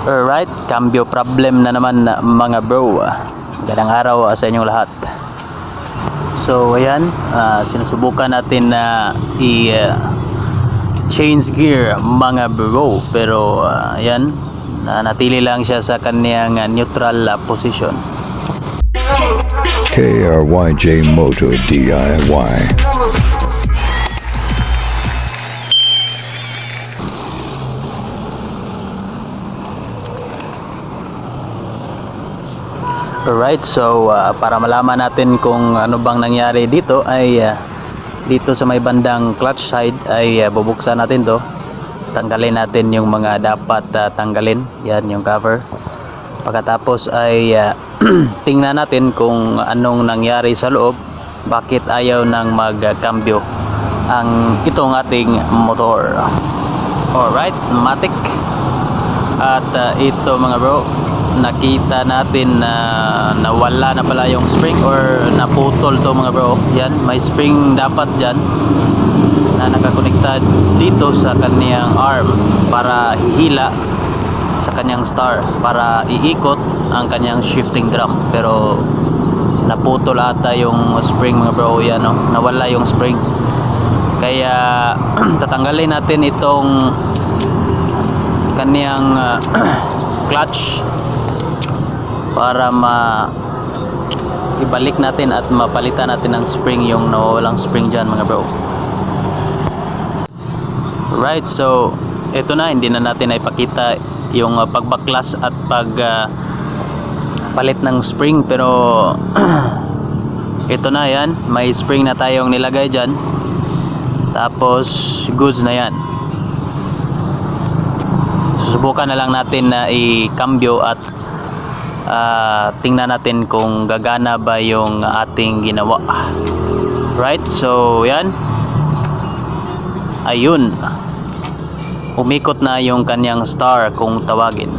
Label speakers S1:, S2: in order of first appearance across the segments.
S1: Alright, cambio problem na naman na mga bro. Magandang araw ah, sa inyong lahat. So ayan, ah, sinusubukan natin na i ah, change gear mga bro. Pero ah, ayan, natili lang siya sa kanyang ah, neutral ah, position.
S2: KRYJ Moto DIY.
S1: Alright, so ah, para malaman natin kung ano bang nangyari dito ay ah, dito sa may bandang clutch side ay ah, bubuksan natin to. Tanggalin natin yung mga dapat ah, tanggalin. Yan yung cover. Pagkatapos ay ah, tingnan natin kung anong nangyari sa loob. Bakit ayaw nang magkambyo ang itong ating motor. Alright, matic. At uh, ito mga bro, nakita natin na nawala na pala yung spring or naputol to mga bro. Yan, may spring dapat dyan na nakakonekta dito sa kaniyang arm para hihila sa kanyang star para iikot ang kanyang shifting drum pero naputol ata yung spring mga bro yan no? nawala yung spring kaya tatanggalin natin itong kaniyang uh, clutch para ma ibalik natin at mapalitan natin ng spring yung nawawalang spring dyan mga bro. Right so ito na hindi na natin ipakita yung uh, pagbaklas at pag uh, palit ng spring pero ito na yan. May spring na tayong nilagay dyan. Tapos goods na yan. Susubukan na lang natin na i-cambio at ah, tingnan natin kung gagana ba yung ating ginawa. Right? So yan. Ayun. Umikot na yung kanyang star kung tawagin.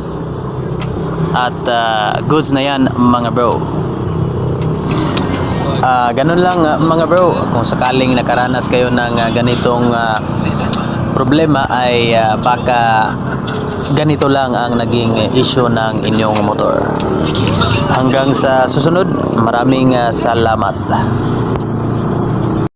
S1: At ah, goods na yan mga bro. Ah, ganun lang mga bro. Kung sakaling nakaranas kayo ng ah, ganitong ah, problema ay ah, baka ganito lang ang naging issue ng inyong motor. Hanggang sa susunod maraming ah, salamat